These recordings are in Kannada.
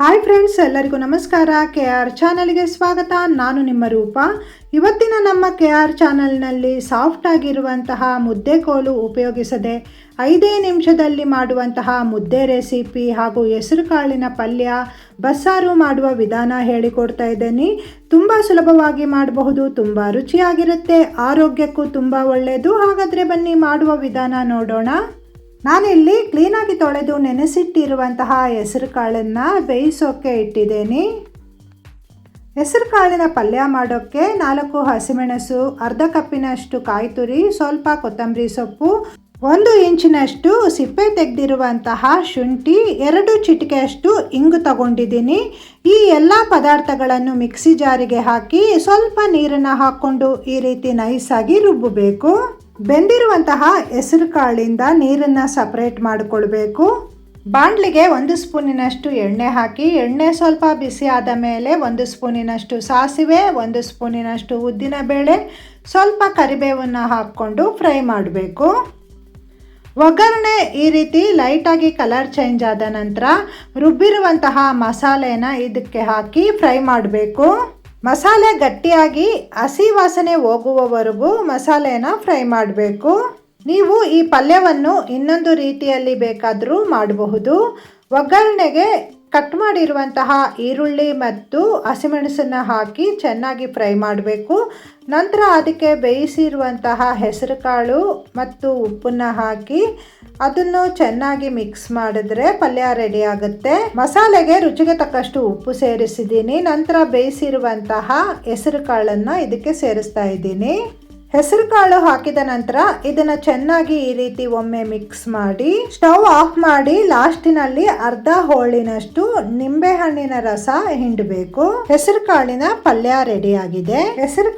ಹಾಯ್ ಫ್ರೆಂಡ್ಸ್ ಎಲ್ಲರಿಗೂ ನಮಸ್ಕಾರ. ಕೆ ಆರ್ ಚಾನಲ್ಗೆ ಸ್ವಾಗತ. ನಾನು ನಿಮ್ಮ ರೂಪ. ಇವತ್ತಿನ ನಮ್ಮ ಕೆ ಆರ್ ಚಾನಲ್ನಲ್ಲಿ ಸಾಫ್ಟ್ ಆಗಿರುವಂತಹ ಮುದ್ದೆ ಕೋಲು ಉಪಯೋಗಿಸದೆ ಐದೇ ನಿಮಿಷದಲ್ಲಿ ಮಾಡುವಂತಹ ಮುದ್ದೆ ರೆಸಿಪಿ ಹಾಗೂ ಹೆಸರು ಕಾಳಿನ ಪಲ್ಯ ಬಸ್ಸಾರು ಮಾಡುವ ವಿಧಾನ ಹೇಳಿಕೊಡ್ತಾ ಇದ್ದೀನಿ. ತುಂಬ ಸುಲಭವಾಗಿ ಮಾಡಬಹುದು, ತುಂಬ ರುಚಿಯಾಗಿರುತ್ತೆ, ಆರೋಗ್ಯಕ್ಕೂ ತುಂಬ ಒಳ್ಳೆಯದು ಹಾಗಾದರೆ ಬನ್ನಿ ಮಾಡುವ ವಿಧಾನ ನೋಡೋಣ. ನಾನಿಲ್ಲಿ ಕ್ಲೀನಾಗಿ ತೊಳೆದು ನೆನೆಸಿಟ್ಟಿರುವಂತಹ ಹೆಸರು ಕಾಳನ್ನು ಬೇಯಿಸೋಕೆ ಇಟ್ಟಿದ್ದೇನೆ. ಹೆಸರು ಕಾಳಿನ ಪಲ್ಯ ಮಾಡೋಕ್ಕೆ ನಾಲ್ಕು ಹಸಿಮೆಣಸು, ಅರ್ಧ ಕಪ್ಪಿನಷ್ಟು ಕಾಯಿ ತುರಿ ಸ್ವಲ್ಪ ಕೊತ್ತಂಬರಿ ಸೊಪ್ಪು, ಒಂದು ಇಂಚಿನಷ್ಟು ಸಿಪ್ಪೆ ತೆಗೆದಿರುವಂತಹ ಶುಂಠಿ, ಎರಡು ಚಿಟಿಕೆಯಷ್ಟು ಇಂಗು ತಗೊಂಡಿದ್ದೀನಿ. ಈ ಎಲ್ಲ ಪದಾರ್ಥಗಳನ್ನು ಮಿಕ್ಸಿ ಜಾರಿಗೆ ಹಾಕಿ ಸ್ವಲ್ಪ ನೀರನ್ನು ಹಾಕ್ಕೊಂಡು ಈ ರೀತಿ ನೈಸಾಗಿ ರುಬ್ಬಬೇಕು. ಬೆಂದಿರುವಂತಹ ಹೆಸರು ಕಾಳಿಂದ ನೀರನ್ನು ಸಪ್ರೇಟ್ ಮಾಡಿಕೊಳ್ಬೇಕು. ಬಾಣಲಿಗೆ ಒಂದು ಸ್ಪೂನಿನಷ್ಟು ಎಣ್ಣೆ ಹಾಕಿ, ಎಣ್ಣೆ ಸ್ವಲ್ಪ ಬಿಸಿ ಆದ ಮೇಲೆ ಒಂದು ಸ್ಪೂನಿನಷ್ಟು ಸಾಸಿವೆ, ಒಂದು ಸ್ಪೂನಿನಷ್ಟು ಉದ್ದಿನಬೇಳೆ ಸ್ವಲ್ಪ ಕರಿಬೇವನ್ನು ಹಾಕ್ಕೊಂಡು ಫ್ರೈ ಮಾಡಬೇಕು. ಒಗ್ಗರಣೆ ಈ ರೀತಿ ಲೈಟಾಗಿ ಕಲರ್ ಚೇಂಜ್ ಆದ ನಂತರ ರುಬ್ಬಿರುವಂತಹ ಮಸಾಲೆನ ಇದಕ್ಕೆ ಹಾಕಿ ಫ್ರೈ ಮಾಡಬೇಕು. ಮಸಾಲೆ ಗಟ್ಟಿಯಾಗಿ ಹಸಿ ವಾಸನೆ ಹೋಗುವವರೆಗೂ ಮಸಾಲೆನ ಫ್ರೈ ಮಾಡಬೇಕು. ನೀವು ಈ ಪಲ್ಯವನ್ನು ಇನ್ನೊಂದು ರೀತಿಯಲ್ಲಿ ಬೇಕಾದರೂ ಮಾಡಬಹುದು. ಒಗ್ಗರಣೆಗೆ ಕಟ್ ಮಾಡಿರುವಂತಹ ಈರುಳ್ಳಿ ಮತ್ತು ಹಸಿಮೆಣಸನ್ನು ಹಾಕಿ ಚೆನ್ನಾಗಿ ಫ್ರೈ ಮಾಡಬೇಕು. ನಂತರ ಅದಕ್ಕೆ ಬೇಯಿಸಿರುವಂತಹ ಹೆಸರುಕಾಳು ಮತ್ತು ಉಪ್ಪನ್ನು ಹಾಕಿ ಅದನ್ನು ಚೆನ್ನಾಗಿ ಮಿಕ್ಸ್ ಮಾಡಿದ್ರೆ ಪಲ್ಯ ರೆಡಿ ಆಗುತ್ತೆ. ಮಸಾಲೆಗೆ ರುಚಿಗೆ ತಕ್ಕಷ್ಟು ಉಪ್ಪು ಸೇರಿಸಿದ್ದೀನಿ. ನಂತರ ಬೇಯಿಸಿರುವಂತಹ ಹೆಸರು ಕಾಳನ್ನು ಇದಕ್ಕೆ ಸೇರಿಸ್ತಾ ಇದ್ದೀನಿ. ಹೆಸರು ಕಾಳು ಹಾಕಿದ ನಂತರ ಇದನ್ನು ಚೆನ್ನಾಗಿ ಈ ರೀತಿ ಒಮ್ಮೆ ಮಿಕ್ಸ್ ಮಾಡಿ ಸ್ಟವ್ ಆಫ್ ಮಾಡಿ ಲಾಸ್ಟಿನಲ್ಲಿ ಅರ್ಧ ಹೋಳಿನಷ್ಟು ನಿಂಬೆ ಹಣ್ಣಿನ ರಸ ಹಿಂಡಬೇಕು. ಹೆಸರು ಕಾಳಿನ ಪಲ್ಯ ರೆಡಿ ಆಗಿದೆ. ಹೆಸರು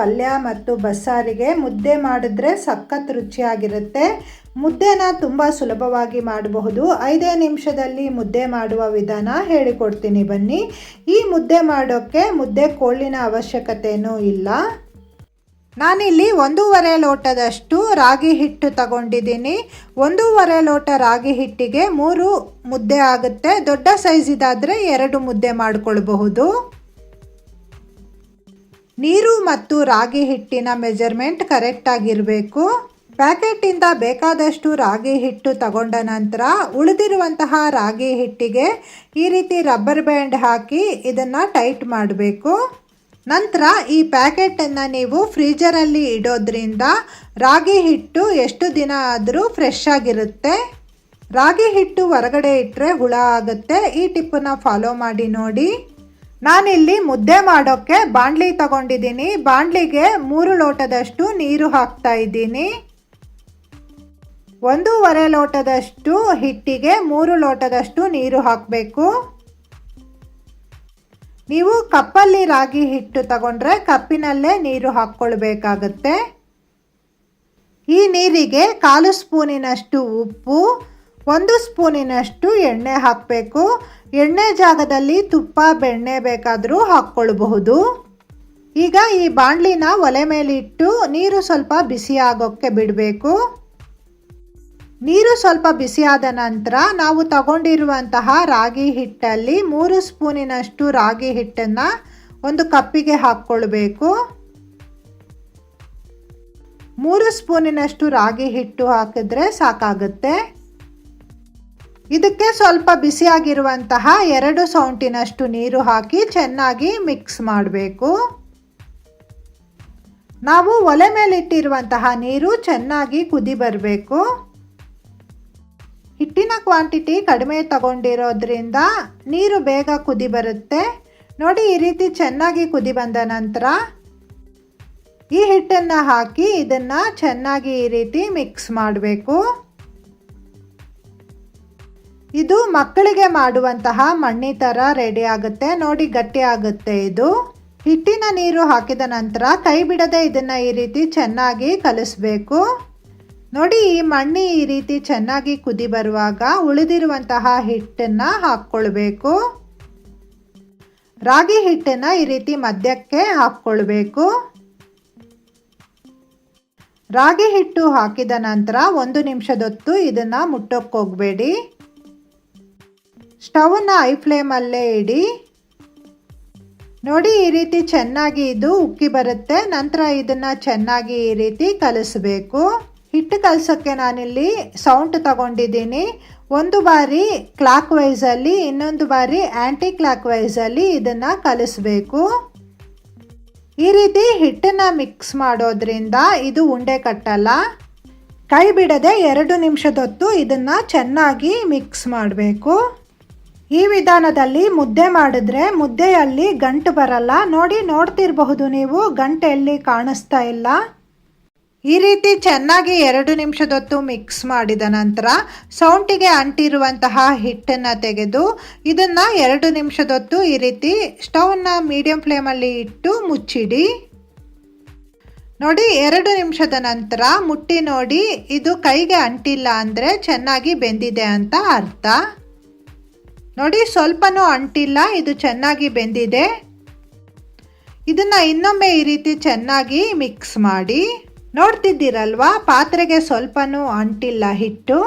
ಪಲ್ಯ ಮತ್ತು ಬಸ್ಸಾರಿಗೆ ಮುದ್ದೆ ಮಾಡಿದ್ರೆ ಸಖತ್ ರುಚಿಯಾಗಿರುತ್ತೆ. ಮುದ್ದೆನ ತುಂಬ ಸುಲಭವಾಗಿ ಮಾಡಬಹುದು. ಐದೇ ನಿಮಿಷದಲ್ಲಿ ಮುದ್ದೆ ಮಾಡುವ ವಿಧಾನ ಹೇಳಿಕೊಡ್ತೀನಿ ಬನ್ನಿ. ಈ ಮುದ್ದೆ ಮಾಡೋಕ್ಕೆ ಮುದ್ದೆ ಕೋಳಿನ ಅವಶ್ಯಕತೆಯೂ ಇಲ್ಲ. ನಾನಿಲ್ಲಿ ಒಂದೂವರೆ ಲೋಟದಷ್ಟು ರಾಗಿ ಹಿಟ್ಟು ತಗೊಂಡಿದ್ದೀನಿ. ಒಂದೂವರೆ ಲೋಟ ರಾಗಿ ಹಿಟ್ಟಿಗೆ ಮೂರು ಮುದ್ದೆ ಆಗುತ್ತೆ. ದೊಡ್ಡ ಸೈಜ್ ಎರಡು ಮುದ್ದೆ ಮಾಡಿಕೊಳ್ಬಹುದು. ನೀರು ಮತ್ತು ರಾಗಿ ಹಿಟ್ಟಿನ ಮೆಜರ್ಮೆಂಟ್ ಕರೆಕ್ಟ್ ಆಗಿರಬೇಕು. ಪ್ಯಾಕೆಟಿಂದ ಬೇಕಾದಷ್ಟು ರಾಗಿ ಹಿಟ್ಟು ತಗೊಂಡ ನಂತರ ಉಳಿದಿರುವಂತಹ ರಾಗಿ ಹಿಟ್ಟಿಗೆ ಈ ರೀತಿ ರಬ್ಬರ್ ಬ್ಯಾಂಡ್ ಹಾಕಿ ಇದನ್ನು ಟೈಟ್ ಮಾಡಬೇಕು. ನಂತರ ಈ ಪ್ಯಾಕೆಟನ್ನು ನೀವು ಫ್ರೀಜರಲ್ಲಿ ಇಡೋದ್ರಿಂದ ರಾಗಿ ಹಿಟ್ಟು ಎಷ್ಟು ದಿನ ಆದರೂ ಫ್ರೆಶ್ ಆಗಿರುತ್ತೆ. ರಾಗಿ ಹಿಟ್ಟು ಹೊರಗಡೆ ಇಟ್ಟರೆ ಹುಳ ಆಗುತ್ತೆ. ಈ ಟಿಪ್ಪನ್ನು ಫಾಲೋ ಮಾಡಿ ನೋಡಿ. ನಾನಿಲ್ಲಿ ಮುದ್ದೆ ಮಾಡೋಕ್ಕೆ ಬಾಣಲಿ ತಗೊಂಡಿದ್ದೀನಿ. ಬಾಣಲಿಗೆ ಮೂರು ಲೋಟದಷ್ಟು ನೀರು ಹಾಕ್ತಾ ಇದ್ದೀನಿ. ಒಂದೂವರೆ ಲೋಟದಷ್ಟು ಹಿಟ್ಟಿಗೆ ಮೂರು ಲೋಟದಷ್ಟು ನೀರು ಹಾಕಬೇಕು. ನೀವು ಕಪ್ಪಲ್ಲಿ ರಾಗಿ ಹಿಟ್ಟು ತಗೊಂಡ್ರೆ ಕಪ್ಪಿನಲ್ಲೇ ನೀರು ಹಾಕ್ಕೊಳ್ಬೇಕಾಗತ್ತೆ. ಈ ನೀರಿಗೆ ಕಾಲು ಸ್ಪೂನಿನಷ್ಟು ಉಪ್ಪು, ಒಂದು ಸ್ಪೂನಿನಷ್ಟು ಎಣ್ಣೆ ಹಾಕಬೇಕು. ಎಣ್ಣೆ ಜಾಗದಲ್ಲಿ ತುಪ್ಪ, ಬೆಣ್ಣೆ ಬೇಕಾದರೂ ಹಾಕ್ಕೊಳ್ಬಹುದು. ಈಗ ಈ ಬಾಣಲಿನ ಒಲೆ ಮೇಲಿಟ್ಟು ನೀರು ಸ್ವಲ್ಪ ಬಿಸಿ ಆಗೋಕ್ಕೆ ಬಿಡಬೇಕು. ನೀರು ಸ್ವಲ್ಪ ಬಿಸಿಯಾದ ನಂತರ ನಾವು ತಗೊಂಡಿರುವಂತಹ ರಾಗಿ ಹಿಟ್ಟಲ್ಲಿ ಮೂರು ಸ್ಪೂನಿನಷ್ಟು ರಾಗಿ ಹಿಟ್ಟನ್ನು ಒಂದು ಕಪ್ಪಿಗೆ ಹಾಕ್ಕೊಳ್ಬೇಕು. ಮೂರು ಸ್ಪೂನಿನಷ್ಟು ರಾಗಿ ಹಿಟ್ಟು ಹಾಕಿದ್ರೆ ಸಾಕಾಗುತ್ತೆ. ಇದಕ್ಕೆ ಸ್ವಲ್ಪ ಬಿಸಿಯಾಗಿರುವಂತಹ ಎರಡು ಸೌಂಟಿನಷ್ಟು ನೀರು ಹಾಕಿ ಚೆನ್ನಾಗಿ ಮಿಕ್ಸ್ ಮಾಡಬೇಕು. ನಾವು ಒಲೆ ಮೇಲಿಟ್ಟಿರುವಂತಹ ನೀರು ಚೆನ್ನಾಗಿ ಕುದಿ ಬರಬೇಕು. ಹಿಟ್ಟಿನ ಕ್ವಾಂಟಿಟಿ ಕಡಿಮೆ ತಗೊಂಡಿರೋದ್ರಿಂದ ನೀರು ಬೇಗ ಕುದಿ ಬರುತ್ತೆ. ನೋಡಿ ಈ ರೀತಿ ಚೆನ್ನಾಗಿ ಕುದಿ ಬಂದ ನಂತರ ಈ ಹಿಟ್ಟನ್ನು ಹಾಕಿ ಇದನ್ನು ಚೆನ್ನಾಗಿ ಈ ರೀತಿ ಮಿಕ್ಸ್ ಮಾಡಬೇಕು. ಇದು ಮಕ್ಕಳಿಗೆ ಮಾಡುವಂತಹ ಮಣ್ಣಿ ಥರ ರೆಡಿ ಆಗುತ್ತೆ. ನೋಡಿ ಗಟ್ಟಿ ಆಗುತ್ತೆ ಇದು. ಹಿಟ್ಟಿನ ನೀರು ಹಾಕಿದ ನಂತರ ಕೈ ಬಿಡದೆ ಇದನ್ನು ಈ ರೀತಿ ಚೆನ್ನಾಗಿ ಕಲಿಸ್ಬೇಕು. ನೋಡಿ ಮಣ್ಣಿ ಈ ರೀತಿ ಚೆನ್ನಾಗಿ ಕುದಿ ಬರುವಾಗ ಉಳಿದಿರುವಂತಹ ಹಿಟ್ಟನ್ನು ಹಾಕ್ಕೊಳ್ಬೇಕು. ರಾಗಿ ಹಿಟ್ಟನ್ನು ಈ ರೀತಿ ಮಧ್ಯಕ್ಕೆ ಹಾಕ್ಕೊಳ್ಬೇಕು. ರಾಗಿ ಹಿಟ್ಟು ಹಾಕಿದ ನಂತರ ಒಂದು ನಿಮಿಷದೊತ್ತು ಇದನ್ನು ಮುಟ್ಟೋಕ್ಕೆ ಹೋಗಬೇಡಿ. ಸ್ಟವನ್ನು ಐ ಫ್ಲೇಮಲ್ಲೇ ಇಡಿ. ನೋಡಿ, ಈ ರೀತಿ ಚೆನ್ನಾಗಿ ಇದು ಉಕ್ಕಿ ಬರುತ್ತೆ. ನಂತರ ಇದನ್ನು ಚೆನ್ನಾಗಿ ಈ ರೀತಿ ಕಲಿಸ್ಬೇಕು. ಹಿಟ್ಟು ಕಲಸೋಕ್ಕೆ ನಾನಿಲ್ಲಿ ಸೌಂಡ್ ತಗೊಂಡಿದ್ದೀನಿ. ಒಂದು ಬಾರಿ ಕ್ಲಾಕ್ ವೈಸಲ್ಲಿ ಇನ್ನೊಂದು ಬಾರಿ ಆ್ಯಂಟಿ ಕ್ಲಾಕ್ ವೈಸಲ್ಲಿ ಇದನ್ನು ಕಲಿಸ್ಬೇಕು. ಈ ರೀತಿ ಹಿಟ್ಟನ್ನು ಮಿಕ್ಸ್ ಮಾಡೋದ್ರಿಂದ ಇದು ಉಂಡೆ ಕಟ್ಟಲ್ಲ. ಕೈ ಬಿಡದೆ ಎರಡು ನಿಮಿಷದೊತ್ತು ಇದನ್ನು ಚೆನ್ನಾಗಿ ಮಿಕ್ಸ್ ಮಾಡಬೇಕು. ಈ ವಿಧಾನದಲ್ಲಿ ಮುದ್ದೆ ಮಾಡಿದ್ರೆ ಮುದ್ದೆಯಲ್ಲಿ ಗಂಟು ಬರಲ್ಲ. ನೋಡಿ, ನೋಡ್ತಿರಬಹುದು ನೀವು, ಗಂಟೆಯಲ್ಲಿ ಕಾಣಿಸ್ತಾ ಇಲ್ಲ. ಈ ರೀತಿ ಚೆನ್ನಾಗಿ ಎರಡು ನಿಮಿಷದೊತ್ತು ಮಿಕ್ಸ್ ಮಾಡಿದ ನಂತರ ಸೌಂಟಿಗೆ ಅಂಟಿರುವಂತಹ ಹಿಟ್ಟನ್ನು ತೆಗೆದು ಇದನ್ನು ಎರಡು ನಿಮಿಷದೊತ್ತು ಈ ರೀತಿ ಸ್ಟೌನ್ನ ಮೀಡಿಯಂ ಫ್ಲೇಮಲ್ಲಿ ಇಟ್ಟು ಮುಚ್ಚಿಡಿ. ನೋಡಿ, ಎರಡು ನಿಮಿಷದ ನಂತರ ಮುಟ್ಟಿ ನೋಡಿ, ಇದು ಕೈಗೆ ಅಂಟಿಲ್ಲ ಅಂದರೆ ಚೆನ್ನಾಗಿ ಬೆಂದಿದೆ ಅಂತ ಅರ್ಥ. ನೋಡಿ, ಸ್ವಲ್ಪನೂ ಅಂಟಿಲ್ಲ, ಇದು ಚೆನ್ನಾಗಿ ಬೆಂದಿದೆ. ಇದನ್ನು ಇನ್ನೊಮ್ಮೆ ಈ ರೀತಿ ಚೆನ್ನಾಗಿ ಮಿಕ್ಸ್ ಮಾಡಿ. ನೋಡ್ತಿದ್ದೀರಲ್ವಾ? ಪಾತ್ರೆಗೆ ಸ್ವಲ್ಪನೂ ಅಂಟಿಲ್ಲ ಹಿಟ್ಟು.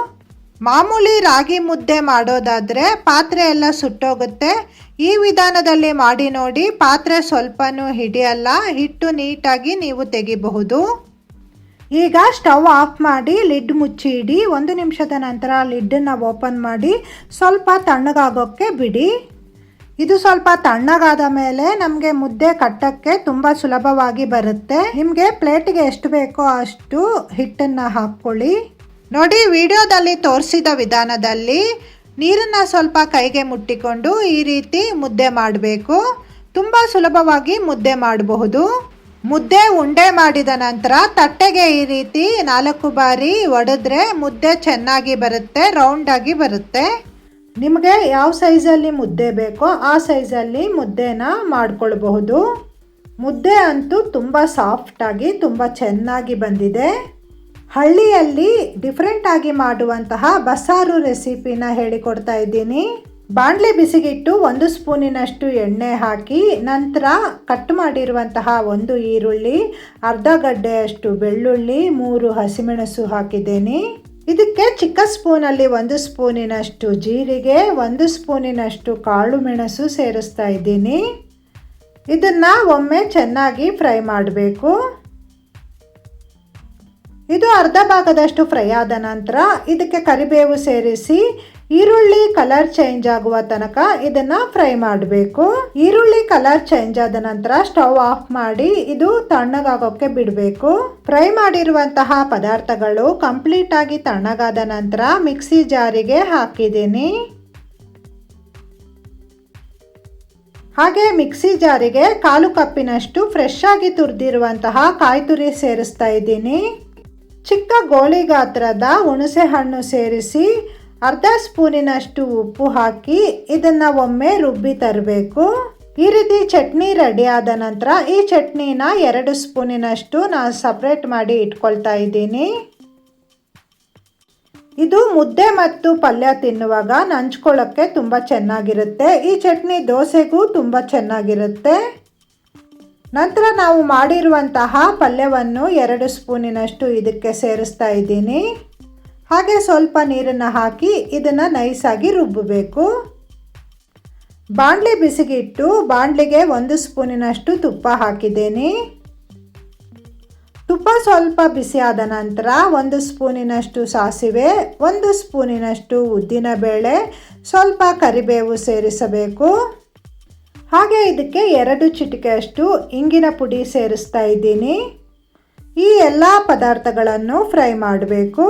ಮಾಮೂಲಿ ರಾಗಿ ಮುದ್ದೆ ಮಾಡೋದಾದರೆ ಪಾತ್ರೆ ಎಲ್ಲ ಸುಟ್ಟೋಗುತ್ತೆ. ಈ ವಿಧಾನದಲ್ಲಿ ಮಾಡಿ ನೋಡಿ, ಪಾತ್ರೆ ಸ್ವಲ್ಪನೂ ಹಿಡಿಯಲ್ಲ, ಹಿಟ್ಟು ನೀಟಾಗಿ ನೀವು ತೆಗಿಬಹುದು. ಈಗ ಸ್ಟವ್ ಆಫ್ ಮಾಡಿ ಲಿಡ್ ಮುಚ್ಚಿ ಇಡಿ ಒಂದು ನಿಮಿಷದ ನಂತರ ಲಿಡ್ಡನ್ನು ಓಪನ್ ಮಾಡಿ, ಸ್ವಲ್ಪ ತಣ್ಣಗಾಗೋಕ್ಕೆ ಬಿಡಿ. ಇದು ಸ್ವಲ್ಪ ತಣ್ಣಗಾದ ಮೇಲೆ ನಮಗೆ ಮುದ್ದೆ ಕಟ್ಟಕ್ಕೆ ತುಂಬ ಸುಲಭವಾಗಿ ಬರುತ್ತೆ. ನಿಮಗೆ ಪ್ಲೇಟ್ಗೆ ಎಷ್ಟು ಬೇಕೋ ಅಷ್ಟು ಹಿಟ್ಟನ್ನು ಹಾಕ್ಕೊಳ್ಳಿ. ನೋಡಿ, ವಿಡಿಯೋದಲ್ಲಿ ತೋರಿಸಿದ ವಿಧಾನದಲ್ಲಿ ನೀರನ್ನು ಸ್ವಲ್ಪ ಕೈಗೆ ಮುಟ್ಟಿಕೊಂಡು ಈ ರೀತಿ ಮುದ್ದೆ ಮಾಡಬೇಕು. ತುಂಬ ಸುಲಭವಾಗಿ ಮುದ್ದೆ ಮಾಡಬಹುದು. ಮುದ್ದೆ ಉಂಡೆ ಮಾಡಿದ ನಂತರ ತಟ್ಟೆಗೆ ಈ ರೀತಿ ನಾಲ್ಕು ಬಾರಿ ಒಡೆದ್ರೆ ಮುದ್ದೆ ಚೆನ್ನಾಗಿ ಬರುತ್ತೆ ರೌಂಡಾಗಿ ಬರುತ್ತೆ. ನಿಮಗೆ ಯಾವ ಸೈಜಲ್ಲಿ ಮುದ್ದೆ ಬೇಕೋ ಆ ಸೈಜಲ್ಲಿ ಮುದ್ದೆನ ಮಾಡಿಕೊಳ್ಬಹುದು. ಮುದ್ದೆ ಅಂತೂ ತುಂಬ ಸಾಫ್ಟಾಗಿ ತುಂಬ ಚೆನ್ನಾಗಿ ಬಂದಿದೆ. ಹಳ್ಳಿಯಲ್ಲಿ ಡಿಫ್ರೆಂಟ್ ಆಗಿ ಮಾಡುವಂತಹ ಬಸ್ಸಾರು ರೆಸಿಪಿನ ಹೇಳಿಕೊಡ್ತಾ ಇದ್ದೀನಿ. ಬಾಣಲೆ ಬಿಸಿಗಿಟ್ಟು ಒಂದು ಸ್ಪೂನಿನಷ್ಟು ಎಣ್ಣೆ ಹಾಕಿ, ನಂತರ ಕಟ್ ಮಾಡಿರುವಂತಹ ಒಂದು ಈರುಳ್ಳಿ, ಅರ್ಧ ಗಡ್ಡೆಯಷ್ಟು ಬೆಳ್ಳುಳ್ಳಿ, ಮೂರು ಹಸಿಮೆಣಸು ಹಾಕಿದ್ದೇನೆ. ಇದಕ್ಕೆ ಚಿಕ್ಕ ಸ್ಪೂನಲ್ಲಿ ಒಂದು ಸ್ಪೂನಿನಷ್ಟು ಜೀರಿಗೆ, ಒಂದು ಸ್ಪೂನಿನಷ್ಟು ಕಾಳು ಮೆಣಸು ಸೇರಿಸ್ತಾ ಇದ್ದೀನಿ. ಇದನ್ನು ಒಮ್ಮೆ ಚೆನ್ನಾಗಿ ಫ್ರೈ ಮಾಡಬೇಕು. ಇದು ಅರ್ಧ ಭಾಗದಷ್ಟು ಫ್ರೈ ಆದ ನಂತರ ಇದಕ್ಕೆ ಕರಿಬೇವು ಸೇರಿಸಿ ಈರುಳ್ಳಿ ಕಲರ್ ಚೇಂಜ್ ಆಗುವ ತನಕ ಇದನ್ನ ಫ್ರೈ ಮಾಡಬೇಕು. ಈರುಳ್ಳಿ ಕಲರ್ ಚೇಂಜ್ ಆದ ನಂತರ ಸ್ಟವ್ ಆಫ್ ಮಾಡಿ ಇದು ತಣ್ಣಗಾಗೋಕೆ ಬಿಡಬೇಕು. ಫ್ರೈ ಮಾಡಿರುವಂತಹ ಪದಾರ್ಥಗಳು ಕಂಪ್ಲೀಟ್ ಆಗಿ ತಣ್ಣಗಾದ ನಂತರ ಮಿಕ್ಸಿ ಜಾರಿಗೆ ಹಾಕಿದ್ದೀನಿ. ಹಾಗೆ ಮಿಕ್ಸಿ ಜಾರಿಗೆ ಕಾಲು ಕಪ್ಪಿನಷ್ಟು ಫ್ರೆಶ್ ಆಗಿ ತುರಿದಿರುವಂತಹ ಕಾಯಿ ತುರಿ ಸೇರಿಸ್ತಾ ಇದ್ದೀನಿ. ಚಿಕ್ಕ ಗೋಳಿ ಗಾತ್ರದ ಹುಣಸೆ ಹಣ್ಣು ಸೇರಿಸಿ ಅರ್ಧ ಸ್ಪೂನಿನಷ್ಟು ಉಪ್ಪು ಹಾಕಿ ಇದನ್ನು ಒಮ್ಮೆ ರುಬ್ಬಿ ತರಬೇಕು. ಈ ರೀತಿ ಚಟ್ನಿ ರೆಡಿ ಆದ ನಂತರ ಈ ಚಟ್ನಿನ ಎರಡು ಸ್ಪೂನಿನಷ್ಟು ನಾನು ಸಪ್ರೇಟ್ ಮಾಡಿ ಇಟ್ಕೊಳ್ತಾ ಇದ್ದೀನಿ. ಇದು ಮುದ್ದೆ ಮತ್ತು ಪಲ್ಯ ತಿನ್ನುವಾಗ ನಂಚ್ಕೊಳ್ಳೋಕ್ಕೆ ತುಂಬ ಚೆನ್ನಾಗಿರುತ್ತೆ. ಈ ಚಟ್ನಿ ದೋಸೆಗೂ ತುಂಬ ಚೆನ್ನಾಗಿರುತ್ತೆ. ನಂತರ ನಾವು ಮಾಡಿರುವಂತಹ ಪಲ್ಯವನ್ನು ಎರಡು ಸ್ಪೂನಿನಷ್ಟು ಇದಕ್ಕೆ ಸೇರಿಸ್ತಾ ಇದ್ದೀನಿ. ಹಾಗೆ ಸ್ವಲ್ಪ ನೀರನ್ನು ಹಾಕಿ ಇದನ್ನು ನೈಸಾಗಿ ರುಬ್ಬಬೇಕು. ಬಾಣಲೆ ಬಿಸಿಗಿಟ್ಟು ಬಾಣಲೆಗೆ ಒಂದು ಸ್ಪೂನಿನಷ್ಟು ತುಪ್ಪ ಹಾಕಿದ್ದೇನೆ. ತುಪ್ಪ ಸ್ವಲ್ಪ ಬಿಸಿಯಾದ ನಂತರ ಒಂದು ಸ್ಪೂನಿನಷ್ಟು ಸಾಸಿವೆ, ಒಂದು ಸ್ಪೂನಿನಷ್ಟು ಉದ್ದಿನಬೇಳೆ ಸ್ವಲ್ಪ ಕರಿಬೇವು ಸೇರಿಸಬೇಕು. ಹಾಗೆ ಇದಕ್ಕೆ ಎರಡು ಚಿಟಿಕೆಯಷ್ಟು ಇಂಗಿನ ಪುಡಿ ಸೇರಿಸ್ತಾ ಇದ್ದೀನಿ. ಈ ಎಲ್ಲ ಪದಾರ್ಥಗಳನ್ನು ಫ್ರೈ ಮಾಡಬೇಕು.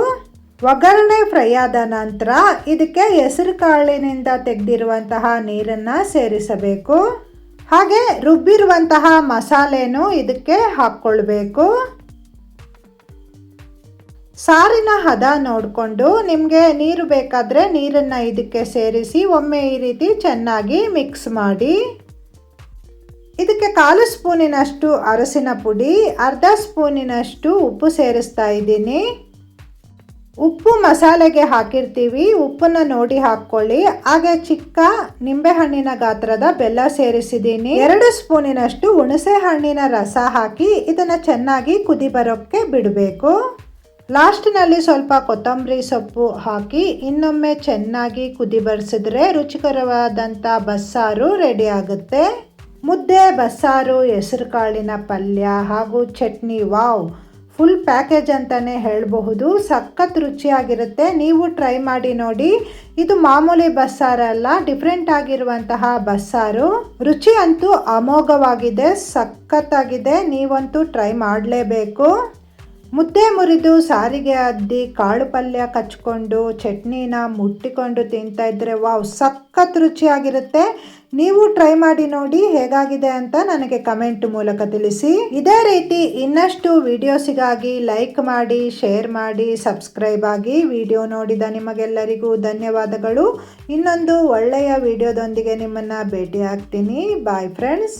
ಒಗ್ಗರಣೆ ಫ್ರೈ ಆದ ನಂತರ ಇದಕ್ಕೆ ಹೆಸರು ಕಾಳಿನಿಂದ ತೆಗೆದಿರುವಂತಹ ನೀರನ್ನು ಸೇರಿಸಬೇಕು. ಹಾಗೆ ರುಬ್ಬಿರುವಂತಹ ಮಸಾಲೆನೂ ಇದಕ್ಕೆ ಹಾಕ್ಕೊಳ್ಬೇಕು. ಸಾರಿನ ಹದ ನೋಡಿಕೊಂಡು ನಿಮಗೆ ನೀರು ಬೇಕಾದರೆ ನೀರನ್ನು ಇದಕ್ಕೆ ಸೇರಿಸಿ ಒಮ್ಮೆ ಈ ರೀತಿ ಚೆನ್ನಾಗಿ ಮಿಕ್ಸ್ ಮಾಡಿ. ಇದಕ್ಕೆ ಕಾಲು ಸ್ಪೂನಿನಷ್ಟು ಅರಸಿನ ಪುಡಿ, ಅರ್ಧ ಸ್ಪೂನಿನಷ್ಟು ಉಪ್ಪು ಸೇರಿಸ್ತಾ ಇದ್ದೀನಿ. ಉಪ್ಪು ಮಸಾಲೆಗೆ ಹಾಕಿರ್ತೀವಿ. ಉಪ್ಪನ್ನ ನೋಡಿ ಹಾಕ್ಕೊಳ್ಳಿ. ಹಾಗೆ ಚಿಕ್ಕ ನಿಂಬೆಹಣ್ಣಿನ ಗಾತ್ರದ ಬೆಲ್ಲ ಸೇರಿಸಿದ್ದೀನಿ. ಎರಡು ಸ್ಪೂನಿನಷ್ಟು ಹುಣಸೆ ಹಣ್ಣಿನ ರಸ ಹಾಕಿ ಇದನ್ನು ಚೆನ್ನಾಗಿ ಕುದಿ ಬರೋಕ್ಕೆ ಬಿಡಬೇಕು. ಲಾಸ್ಟ್ನಲ್ಲಿ ಸ್ವಲ್ಪ ಕೊತ್ತಂಬರಿ ಸೊಪ್ಪು ಹಾಕಿ ಇನ್ನೊಮ್ಮೆ ಚೆನ್ನಾಗಿ ಕುದಿ ಬರಿಸಿದ್ರೆ ರುಚಿಕರವಾದಂಥ ಬಸ್ಸಾರು ರೆಡಿ ಆಗುತ್ತೆ. ಮುದ್ದೆ, ಬಸ್ಸಾರು ಹೆಸರು ಕಾಳಿನ ಪಲ್ಯ ಹಾಗೂ ಚಟ್ನಿ, ವಾವ್! ಫುಲ್ ಪ್ಯಾಕೇಜ್ ಅಂತಲೇ ಹೇಳಬಹುದು. ಸಖತ್ ರುಚಿಯಾಗಿರುತ್ತೆ. ನೀವು ಟ್ರೈ ಮಾಡಿ ನೋಡಿ. ಇದು ಮಾಮೂಲಿ ಬಸ್ಸಾರಲ್ಲ ಡಿಫ್ರೆಂಟ್ ಆಗಿರುವಂತಹ ಬಸ್ಸಾರು. ರುಚಿ ಅಂತೂ ಅಮೋಘವಾಗಿದೆ, ಸಖತ್ತಾಗಿದೆ. ನೀವಂತೂ ಟ್ರೈ ಮಾಡಲೇಬೇಕು. ಮುದ್ದೆ ಮುರಿದು ಸಾರಿಗೆ ಅದ್ದಿ ಕಾಳು ಪಲ್ಯ ಕಚ್ಕೊಂಡು, ಚಟ್ನಿನ ಮುಟ್ಟಿಕೊಂಡು ತಿಂತಾ ಇದ್ರೆ ವಾವ್, ಸಖತ್ ರುಚಿಯಾಗಿರುತ್ತೆ. ನೀವು ಟ್ರೈ ಮಾಡಿ ನೋಡಿ ಹೇಗಾಗಿದೆ ಅಂತ ನನಗೆ ಕಮೆಂಟ್ ಮೂಲಕ ತಿಳಿಸಿ. ಇದೇ ರೀತಿ ಇನ್ನಷ್ಟು ವಿಡಿಯೋಸಿಗಾಗಿ ಲೈಕ್ ಮಾಡಿ, ಶೇರ್ ಮಾಡಿ, ಸಬ್ಸ್ಕ್ರೈಬ್ ಆಗಿ ವಿಡಿಯೋ ನೋಡಿದ ನಿಮಗೆಲ್ಲರಿಗೂ ಧನ್ಯವಾದಗಳು. ಇನ್ನೊಂದು ಒಳ್ಳೆಯ ವಿಡಿಯೋದೊಂದಿಗೆ ನಿಮ್ಮನ್ನು ಭೇಟಿ ಆಗ್ತೀನಿ ಬಾಯ್ ಫ್ರೆಂಡ್ಸ್